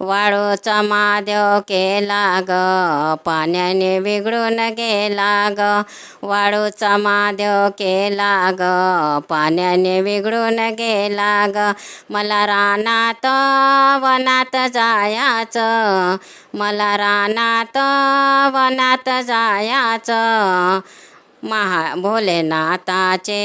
वाळूचा महादेव केला ग पाण्याने बिघडून गेला ग वाळूचा महादेव केला ग पाण्याने बिघडून गेला ग मला रानात वनात जायाचं मला रानात वनात जायाचं. महा भोलेनाथाचे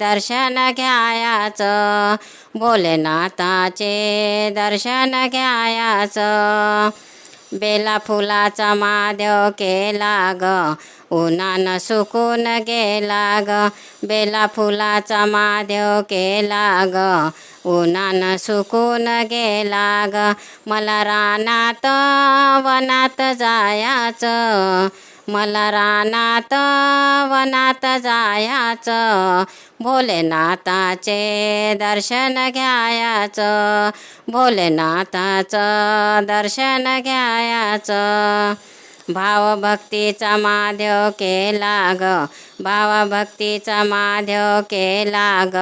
दर्शन घ्यायाचं. भोलेनाथाचे दर्शन घ्यायाचं. बेला फुलाचा महादेव केला ग. उन्हानं सुकून गेला ग. बेला फुलाचा महादेव केला ग. उन्हानं सुकून गेला ग. मला रानात वनात जायाचं. मला रानात वनात जायाचं. भोलेनाथाचे दर्शन घ्यायाचं. भोलेनाथाचं दर्शन घ्यायाचं. भावभक्तीचा माध्यव केला ग भावभक्तीचा माध्यव केला ग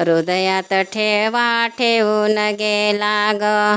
हृदयात ठेवा ठेवून गेला ग